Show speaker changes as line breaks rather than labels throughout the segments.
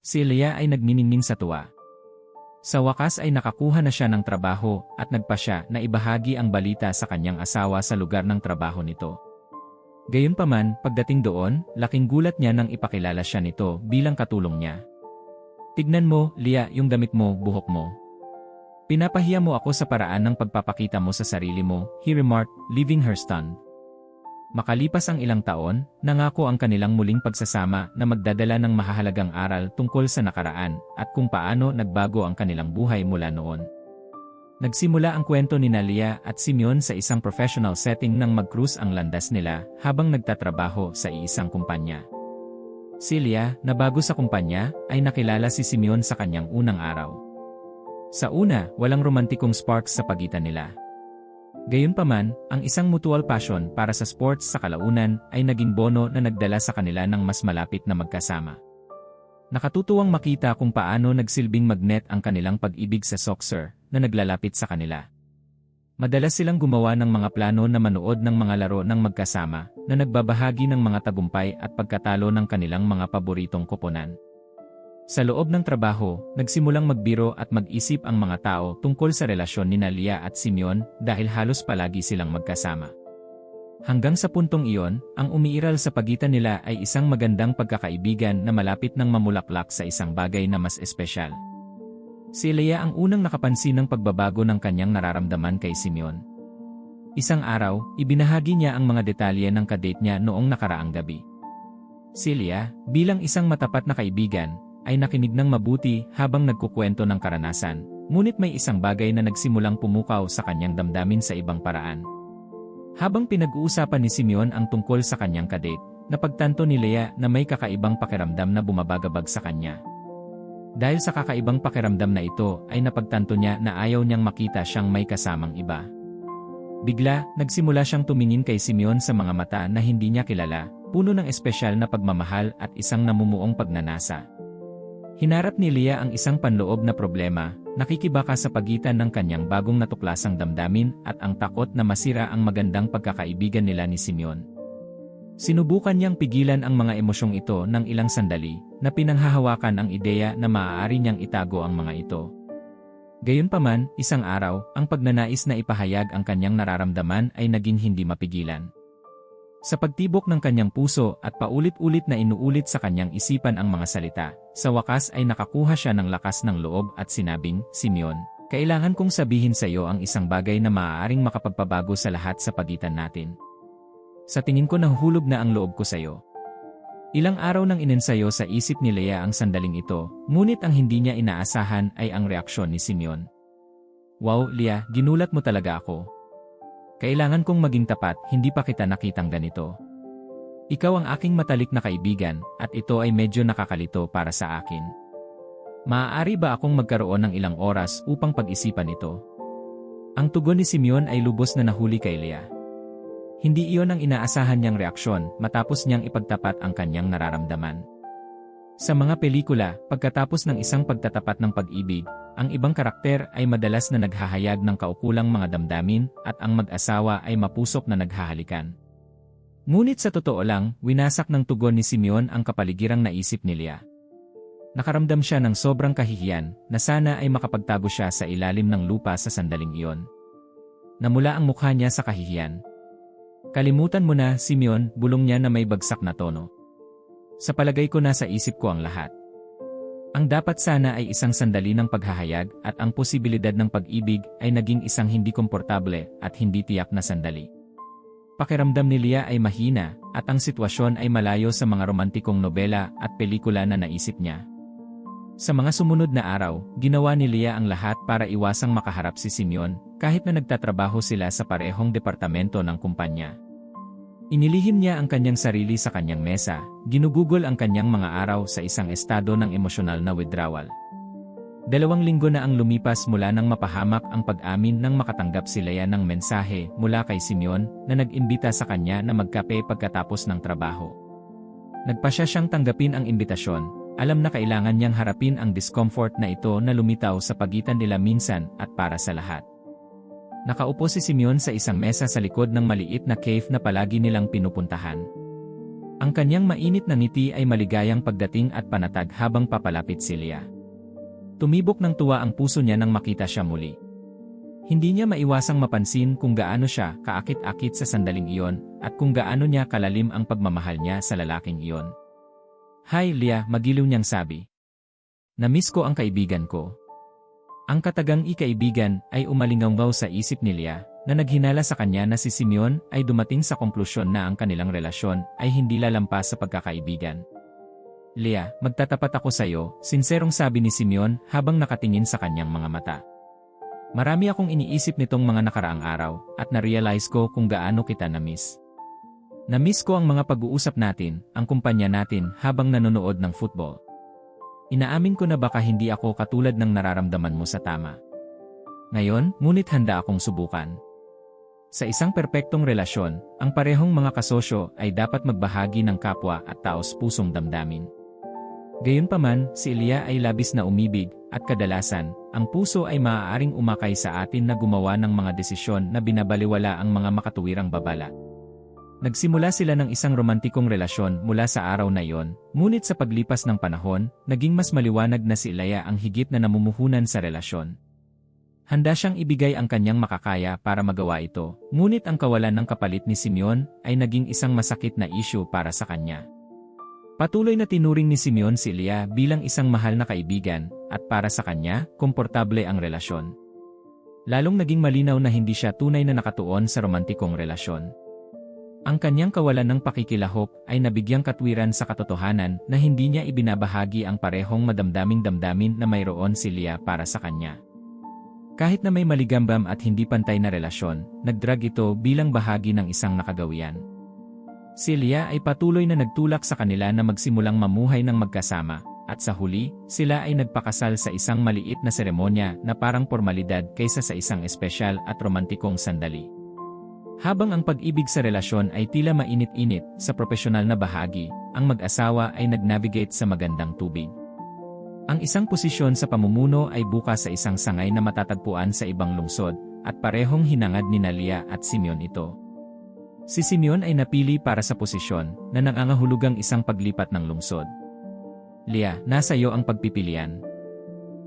Si Leah ay nagniningning sa tuwa. Sa wakas ay nakakuha na siya ng trabaho at nagpa siya na ibahagi ang balita sa kanyang asawa sa lugar ng trabaho nito. Gayunpaman, pagdating doon, laking gulat niya nang ipakilala siya nito bilang katulong niya. Tignan mo, Lia, yung damit mo, buhok mo. Pinapahiya mo ako sa paraan ng pagpapakita mo sa sarili mo, he remarked, leaving her stunned. Makalipas ang ilang taon, nangako ang kanilang muling pagsasama na magdadala ng mahahalagang aral tungkol sa nakaraan at kung paano nagbago ang kanilang buhay mula noon. Nagsimula ang kwento ni Nalia at Simeon sa isang professional setting nang mag-cruise ang landas nila habang nagtatrabaho sa iisang kumpanya. Celia, na bago sa kumpanya, ay nakilala si Simeon sa kanyang unang araw. Sa una, walang romantikong sparks sa pagitan nila. Gayunpaman, ang isang mutual passion para sa sports sa kalaunan ay naging bono na nagdala sa kanila ng mas malapit na magkasama. Nakatutuwang makita kung paano nagsilbing magnet ang kanilang pag-ibig sa soccer na naglalapit sa kanila. Madalas silang gumawa ng mga plano na manood ng mga laro ng magkasama na nagbabahagi ng mga tagumpay at pagkatalo ng kanilang mga paboritong koponan. Sa loob ng trabaho, nagsimulang magbiro at mag-isip ang mga tao tungkol sa relasyon ni Nalia at Simeon dahil halos palagi silang magkasama. Hanggang sa puntong iyon, ang umiiral sa pagitan nila ay isang magandang pagkakaibigan na malapit ng mamulaklak sa isang bagay na mas espesyal. Si Leia ang unang nakapansin ng pagbabago ng kanyang nararamdaman kay Simeon. Isang araw, ibinahagi niya ang mga detalye ng kadate niya noong nakaraang gabi. Celia, bilang isang matapat na kaibigan, ay nakinig ng mabuti habang nagkukwento ng karanasan, ngunit may isang bagay na nagsimulang pumukaw sa kanyang damdamin sa ibang paraan. Habang pinag-uusapan ni Simeon ang tungkol sa kanyang kadate, napagtanto ni Lea na may kakaibang pakiramdam na bumabagabag sa kanya. Dahil sa kakaibang pakiramdam na ito ay napagtanto niya na ayaw niyang makita siyang may kasamang iba. Bigla, nagsimula siyang tumingin kay Simeon sa mga mata na hindi niya kilala, puno ng espesyal na pagmamahal at isang namumuong pagnanasa. Hinarap ni Leah ang isang panloob na problema, nakikibaka sa pagitan ng kanyang bagong natuklasang damdamin at ang takot na masira ang magandang pagkakaibigan nila ni Simeon. Sinubukan niyang pigilan ang mga emosyong ito ng ilang sandali, na pinanghahawakan ang ideya na maaari niyang itago ang mga ito. Gayunpaman, isang araw, ang pagnanais na ipahayag ang kanyang nararamdaman ay naging hindi mapigilan. Sa pagtibok ng kanyang puso at paulit-ulit na inuulit sa kanyang isipan ang mga salita, sa wakas ay nakakuha siya ng lakas ng loob at sinabing, Simeon, kailangan kong sabihin sa iyo ang isang bagay na maaaring makapagpabago sa lahat sa pagitan natin. Sa tingin ko nahuhulog na ang loob ko sa iyo. Ilang araw nang inensayo sa isip ni Lea ang sandaling ito, ngunit ang hindi niya inaasahan ay ang reaksyon ni Simeon. Wow, Lea, ginulat mo talaga ako, kailangan kong maging tapat, hindi pa kita nakitang ganito. Ikaw ang aking matalik na kaibigan, at ito ay medyo nakakalito para sa akin. Maaari ba akong magkaroon ng ilang oras upang pag-isipan ito? Ang tugon ni Simeon ay lubos na nahuli kay Lea. Hindi iyon ang inaasahan niyang reaksyon matapos niyang ipagtapat ang kanyang nararamdaman. Sa mga pelikula, pagkatapos ng isang pagtatapat ng pag-ibig, ang ibang karakter ay madalas na naghahayag ng kaukulang mga damdamin at ang mag-asawa ay mapusok na naghahalikan. Ngunit sa totoo lang, winasak ng tugon ni Simeon ang kapaligirang naisip ni Leah. Nakaramdam siya ng sobrang kahihiyan na sana ay makapagtago siya sa ilalim ng lupa sa sandaling iyon. Namula ang mukha niya sa kahihiyan. Kalimutan mo na, Simeon, bulong niya na may bagsak na tono. Sa palagay ko nasa isip ko ang lahat. Ang dapat sana ay isang sandali ng paghahayag at ang posibilidad ng pag-ibig ay naging isang hindi komportable at hindi tiyak na sandali. Pakiramdam ni Lia ay mahina at ang sitwasyon ay malayo sa mga romantikong nobela at pelikula na naisip niya. Sa mga sumunod na araw, ginawa ni Lia ang lahat para iwasang makaharap si Simeon kahit na nagtatrabaho sila sa parehong departamento ng kumpanya. Inilihim niya ang kanyang sarili sa kanyang mesa, ginugugol ang kanyang mga araw sa isang estado ng emosyonal na withdrawal. Dalawang linggo na ang lumipas mula nang mapahamak ang pag-amin nang makatanggap si Leia ng mensahe mula kay Simeon na nag-imbita sa kanya na magkape pagkatapos ng trabaho. Nagpasya siyang tanggapin ang imbitasyon, alam na kailangan niyang harapin ang discomfort na ito na lumitaw sa pagitan nila minsan at para sa lahat. Nakaupo si Simeon sa isang mesa sa likod ng maliit na cave na palagi nilang pinupuntahan. Ang kanyang mainit na ngiti ay maligayang pagdating at panatag habang papalapit si Leah. Tumibok ng tuwa ang puso niya nang makita siya muli. Hindi niya maiwasang mapansin kung gaano siya kaakit-akit sa sandaling iyon at kung gaano niya kalalim ang pagmamahal niya sa lalaking iyon. Hi Leah, magiliw niyang sabi. Namiss ko ang kaibigan ko. Ang katagang ikaibigan ay umalingaw sa isip ni Leah na naghinala sa kanya na si Simeon ay dumating sa konklusyon na ang kanilang relasyon ay hindi lalampas sa pagkakaibigan. Leah, magtatapat ako sa iyo, sinserong sabi ni Simeon habang nakatingin sa kanyang mga mata. Marami akong iniisip nitong mga nakaraang araw at na-realize ko kung gaano kita na-miss. Na-miss ko ang mga pag-uusap natin, ang kumpanya natin habang nanonood ng football. Inaamin ko na baka hindi ako katulad ng nararamdaman mo sa tama. Ngayon, ngunit handa akong subukan. Sa isang perpektong relasyon, ang parehong mga kasosyo ay dapat magbahagi ng kapwa at taos pusong damdamin. Gayunpaman, si Elia ay labis na umibig, at kadalasan, ang puso ay maaaring umakay sa atin na gumawa ng mga desisyon na binabaliwala ang mga makatuwirang babala. Nagsimula sila ng isang romantikong relasyon mula sa araw na iyon, ngunit sa paglipas ng panahon, naging mas maliwanag na si Elia ang higit na namumuhunan sa relasyon. Handa siyang ibigay ang kanyang makakaya para magawa ito, ngunit ang kawalan ng kapalit ni Simeon ay naging isang masakit na issue para sa kanya. Patuloy na tinuring ni Simeon si Leah bilang isang mahal na kaibigan, at para sa kanya, komportable ang relasyon. Lalong naging malinaw na hindi siya tunay na nakatuon sa romantikong relasyon. Ang kanyang kawalan ng pakikilahok ay nabigyang katwiran sa katotohanan na hindi niya ibinabahagi ang parehong madamdaming damdamin na mayroon si Leah para sa kanya. Kahit na may maligambam at hindi pantay na relasyon, nagdrag ito bilang bahagi ng isang nakagawian. Si Leah ay patuloy na nagtulak sa kanila na magsimulang mamuhay ng magkasama, at sa huli, sila ay nagpakasal sa isang maliit na seremonya na parang formalidad kaysa sa isang espesyal at romantikong sandali. Habang ang pag-ibig sa relasyon ay tila mainit-init sa profesional na bahagi, ang mag-asawa ay nag-navigate sa magandang tubig. Ang isang posisyon sa pamumuno ay bukas sa isang sangay na matatagpuan sa ibang lungsod, at parehong hinangad ni Nalia at Simeon ito. Si Simeon ay napili para sa posisyon na nangangahulugang isang paglipat ng lungsod. Lia, nasa iyo ang pagpipilian.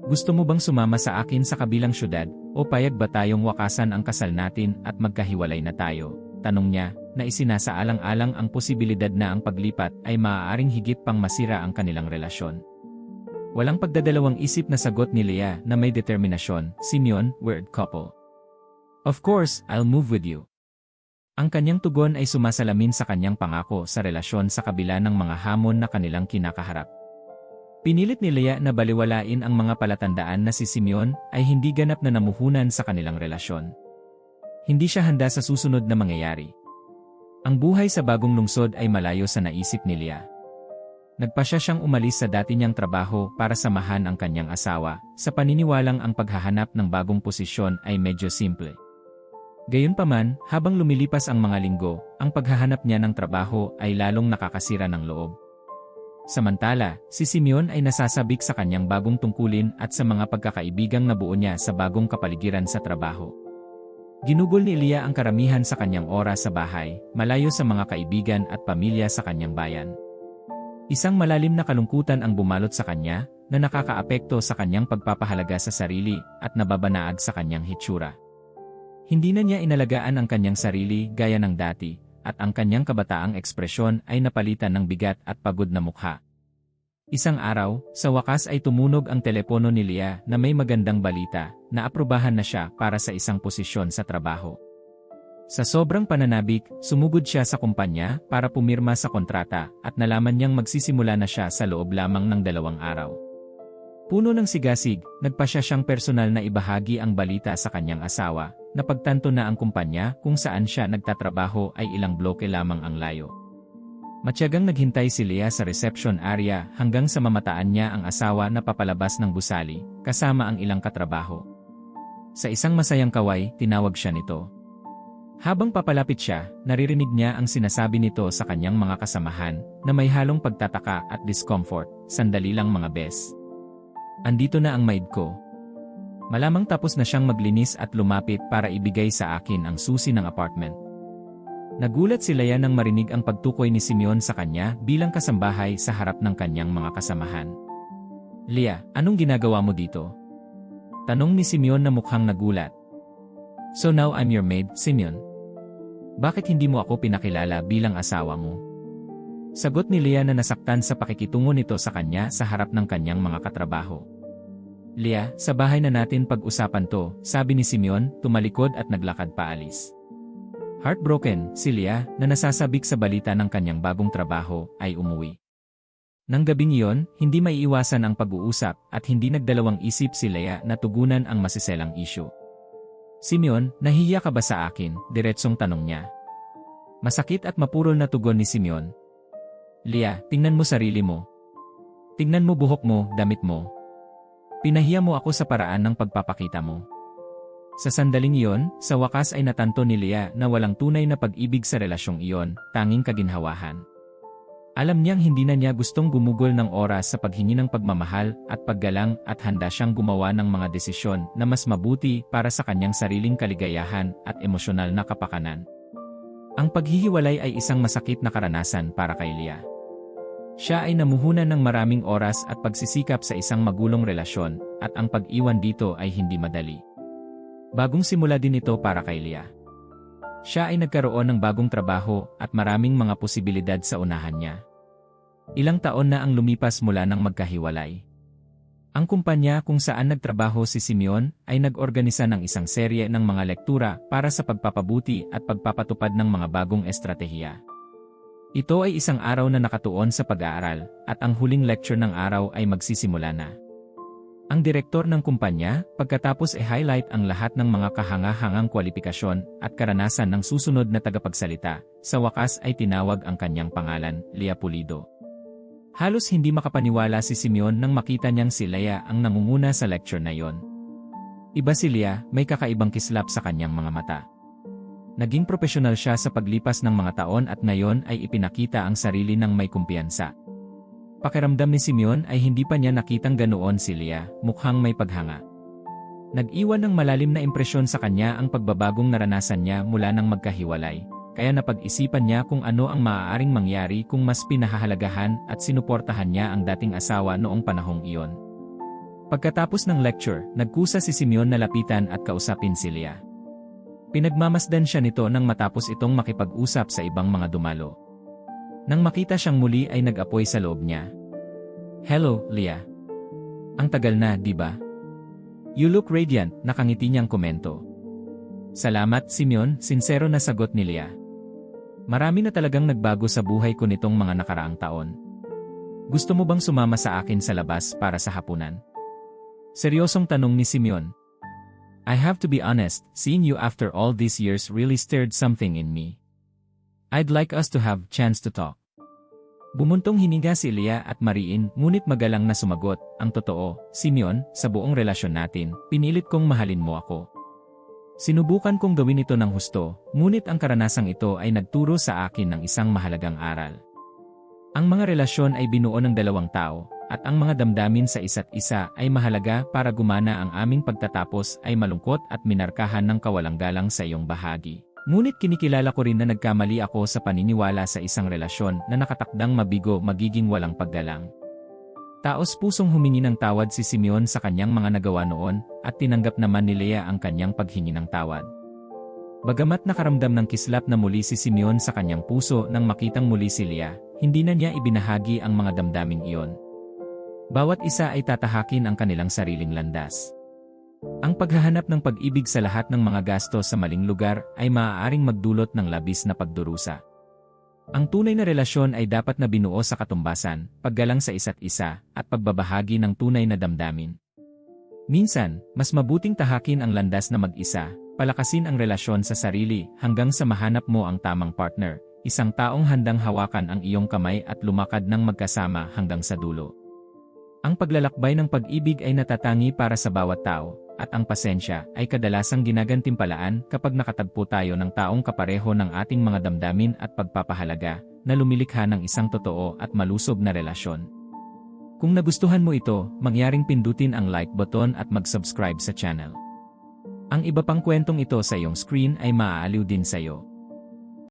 Gusto mo bang sumama sa akin sa kabilang syudad, o payag ba tayong wakasan ang kasal natin at magkahiwalay na tayo? Tanong niya, na isinasaalang-alang ang posibilidad na ang paglipat ay maaaring higit pang masira ang kanilang relasyon. Walang pagdadalawang isip na sagot ni Leah na may determinasyon, Simeon, word couple. Of course, I'll move with you. Ang kanyang tugon ay sumasalamin sa kanyang pangako sa relasyon sa kabila ng mga hamon na kanilang kinakaharap. Pinilit ni Leah na baliwalain ang mga palatandaan na si Simeon ay hindi ganap na namuhunan sa kanilang relasyon. Hindi siya handa sa susunod na mangyayari. Ang buhay sa bagong lungsod ay malayo sa naisip ni Leah. Nagpasya siyang umalis sa dati niyang trabaho para samahan ang kanyang asawa, sa paniniwalang ang paghahanap ng bagong posisyon ay medyo simple. Gayunpaman, habang lumilipas ang mga linggo, ang paghahanap niya ng trabaho ay lalong nakakasira ng loob. Samantala, si Simeon ay nasasabik sa kanyang bagong tungkulin at sa mga pagkakaibigang nabuo niya sa bagong kapaligiran sa trabaho. Ginugol ni Elia ang karamihan sa kanyang oras sa bahay, malayo sa mga kaibigan at pamilya sa kanyang bayan. Isang malalim na kalungkutan ang bumalot sa kanya na nakakaapekto sa kanyang pagpapahalaga sa sarili at nababanaag sa kanyang hitsura. Hindi na niya inalagaan ang kanyang sarili gaya ng dati at ang kanyang kabataang ekspresyon ay napalitan ng bigat at pagod na mukha. Isang araw, sa wakas ay tumunog ang telepono ni Leah na may magandang balita na aprubahan na siya para sa isang posisyon sa trabaho. Sa sobrang pananabik, sumugod siya sa kumpanya para pumirma sa kontrata at nalaman niyang magsisimula na siya sa loob lamang ng dalawang araw. Puno ng sigasig, nagpa siya siyang personal na ibahagi ang balita sa kanyang asawa, na pagtanto na ang kumpanya kung saan siya nagtatrabaho ay ilang bloke lamang ang layo. Matyagang naghintay si Leah sa reception area hanggang sa mamataan niya ang asawa na papalabas ng busali, kasama ang ilang katrabaho. Sa isang masayang kaway, tinawag siya nito. Habang papalapit siya, naririnig niya ang sinasabi nito sa kanyang mga kasamahan na may halong pagtataka at discomfort, sandali lang mga bes. Andito na ang maid ko. Malamang tapos na siyang maglinis at lumapit para ibigay sa akin ang susi ng apartment. Nagulat si Leia nang marinig ang pagtukoy ni Simeon sa kanya bilang kasambahay sa harap ng kanyang mga kasamahan. Leia, anong ginagawa mo dito? Tanong ni Simeon na mukhang nagulat. So now I'm your maid, Simeon. Bakit hindi mo ako pinakilala bilang asawa mo? Sagot ni Leah na nasaktan sa pakikitungo nito sa kanya sa harap ng kanyang mga katrabaho. Leah, sa bahay na natin pag-usapan to, sabi ni Simeon, tumalikod at naglakad paalis. Heartbroken, si Leah, na nasasabik sa balita ng kanyang bagong trabaho, ay umuwi. Nang gabing iyon, hindi maiiwasan ang pag-uusap at hindi nagdalawang isip si Leah na tugunan ang masiselang isyu. Simeon, nahihiya ka ba sa akin? Diretsong tanong niya. Masakit at mapurol na tugon ni Simeon. Lia, tingnan mo sarili mo. Tingnan mo buhok mo, damit mo. Pinahiya mo ako sa paraan ng pagpapakita mo. Sa sandaling iyon, sa wakas ay natanto ni Lia na walang tunay na pag-ibig sa relasyong iyon, tanging kaginhawahan. Alam niyang hindi na niya gustong gumugol ng oras sa paghingi ng pagmamahal at paggalang at handa siyang gumawa ng mga desisyon na mas mabuti para sa kanyang sariling kaligayahan at emosyonal na kapakanan. Ang paghihiwalay ay isang masakit na karanasan para kay Leah. Siya ay namuhunan ng maraming oras at pagsisikap sa isang magulong relasyon at ang pag-iwan dito ay hindi madali. Bagong simula din ito para kay Leah. Siya ay nagkaroon ng bagong trabaho at maraming mga posibilidad sa unahan niya. Ilang taon na ang lumipas mula nang magkahiwalay. Ang kumpanya kung saan nagtrabaho si Simeon ay nag-organisa ng isang serye ng mga lektura para sa pagpapabuti at pagpapatupad ng mga bagong estratehiya. Ito ay isang araw na nakatuon sa pag-aaral at ang huling lecture ng araw ay magsisimula na. Ang direktor ng kumpanya, pagkatapos e-highlight ang lahat ng mga kahanga-hangang kwalifikasyon at karanasan ng susunod na tagapagsalita, sa wakas ay tinawag ang kanyang pangalan, Lea Pulido. Halos hindi makapaniwala si Simeon nang makita niyang si Lea ang nangunguna sa lecture na yon. Iba si Lea, may kakaibang kislap sa kanyang mga mata. Naging profesional siya sa paglipas ng mga taon at ngayon ay ipinakita ang sarili ng may kumpiyansa. Pakiramdam ni Simeon ay hindi pa niya nakitang ganoon si Leah, mukhang may paghanga. Nag-iwan ng malalim na impresyon sa kanya ang pagbabagong naranasan niya mula nang magkahiwalay, kaya napag-isipan niya kung ano ang maaaring mangyari kung mas pinahahalagahan at sinuportahan niya ang dating asawa noong panahong iyon. Pagkatapos ng lecture, nagkusa si Simeon na lapitan at kausapin si Leah. Pinagmamasdan siya nito nang matapos itong makipag-usap sa ibang mga dumalo. Nang makita siyang muli ay nag-apoy sa loob niya. Hello, Leah. Ang tagal na, di ba? You look radiant, nakangiti niyang komento. Salamat, Simeon, sincero na sagot ni Leah. Marami na talagang nagbago sa buhay ko nitong mga nakaraang taon. Gusto mo bang sumama sa akin sa labas para sa hapunan? Seryosong tanong ni Simeon. I have to be honest, seeing you after all these years really stirred something in me. I'd like us to have chance to talk. Bumuntong hininga si Leah at Mariin ngunit magalang na sumagot, ang totoo, Simeon, sa buong relasyon natin, pinilit kong mahalin mo ako. Sinubukan kong gawin ito ng husto, ngunit ang karanasang ito ay nagturo sa akin ng isang mahalagang aral. Ang mga relasyon ay binuo ng dalawang tao, at ang mga damdamin sa isa't isa ay mahalaga para gumana ang aming pagtatapos ay malungkot at minarkahan ng kawalang galang sa iyong bahagi. Ngunit kinikilala ko rin na nagkamali ako sa paniniwala sa isang relasyon na nakatakdang mabigo magiging walang paggalang. Taos pusong humingi ng tawad si Simeon sa kanyang mga nagawa noon at tinanggap naman ni Leah ang kanyang paghingi ng tawad. Bagamat nakaramdam ng kislap na muli si Simeon sa kanyang puso nang makitang muli si Leah, hindi na niya ibinahagi ang mga damdaming iyon. Bawat isa ay tatahakin ang kanilang sariling landas. Ang paghahanap ng pag-ibig sa lahat ng mga gasto sa maling lugar ay maaaring magdulot ng labis na pagdurusa. Ang tunay na relasyon ay dapat na binuo sa katumbasan, paggalang sa isa't isa, at pagbabahagi ng tunay na damdamin. Minsan, mas mabuting tahakin ang landas na mag-isa, palakasin ang relasyon sa sarili hanggang sa mahanap mo ang tamang partner, isang taong handang hawakan ang iyong kamay at lumakad ng magkasama hanggang sa dulo. Ang paglalakbay ng pag-ibig ay natatangi para sa bawat tao, at ang pasensya ay kadalasang ginagantimpalaan kapag nakatagpo tayo ng taong kapareho ng ating mga damdamin at pagpapahalaga na lumilikha ng isang totoo at malusog na relasyon. Kung nagustuhan mo ito, mangyaring pindutin ang like button at mag-subscribe sa channel. Ang iba pang kwentong ito sa iyong screen ay maaaliw din sa iyo.